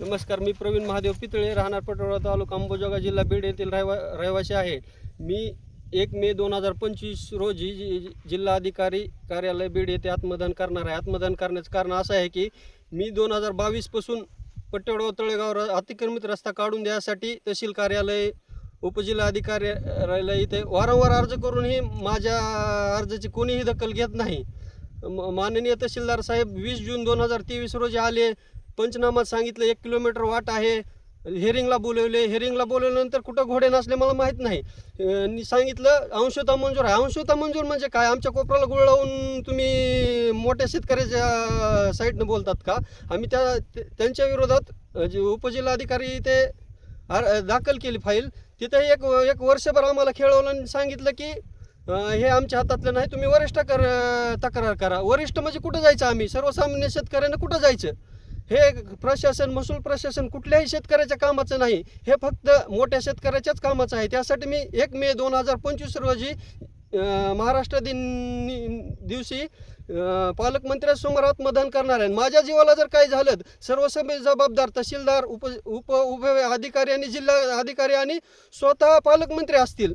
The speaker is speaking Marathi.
नमस्कार मी प्रवीण महादेव पितळे राहणार पटोळा तालुका अंबोजोगा जिल्हा बीड येथील रहिवा रहिवासी आहे. मी एक मे दोन हजार पंचवीस रोजी जि- जिल्हा अधिकारी कार्यालय बीड येथे आत्मदान करणार आहे. आत्मदान करण्याचं कारण असं आहे की मी दोन हजार बावीसपासून पट्टेवडा तळेगाव अतिक्रमित रस्ता काढून द्यासाठी तहसील कार्यालय उपजिल्हा अधिकार्यालय इथे वारंवार अर्ज करूनही माझ्या अर्जाची कोणीही दखल घेत नाही. माननीय तहसीलदार साहेब वीस जून दोन हजार तेवीस रोजी आले. पंचनामात सांगितलं एक किलोमीटर वाट आहे. हेरिंगला बोलवले. हेरिंगला बोलवल्यानंतर कुठं घोडे नसले मला माहीत नाही. नि सांगितलं अंशता मंजूर आहे. अंशता मंजूर म्हणजे काय? आमच्या कोपऱ्याला गुळ लावून तुम्ही मोठ्या शेतकऱ्याच्या साईडनं बोलतात का? आम्ही त्या त्यांच्या विरोधात जे उपजिल्हाधिकारी ते दाखल केली फाईल. तिथे एक एक वर्षभर आम्हाला खेळवलं आणि सांगितलं की हे आमच्या हातातलं नाही. तुम्ही वरिष्ठ कर तक्रार करा. वरिष्ठ म्हणजे कुठं जायचं आम्ही? सर्वसामान्य शेतकऱ्यांना कुठं जायचं? हे प्रशासन महसूल प्रशासन कुठल्याही शेतकऱ्याच्या कामाचं नाही. हे फक्त मोठ्या शेतकऱ्याच्याच कामाचं आहे. त्यासाठी मी एक मे दोन हजार पंचवीस रोजी महाराष्ट्र दिन दिवशी पालकमंत्र्यासमोर आत्मदान करणार आहे. माझ्या जीवाला जर काही झालं सर्वसभे जबाबदार तहसीलदार उप उप उप अधिकारी आणि जिल्हा अधिकारी आणि स्वतः पालकमंत्री असतील.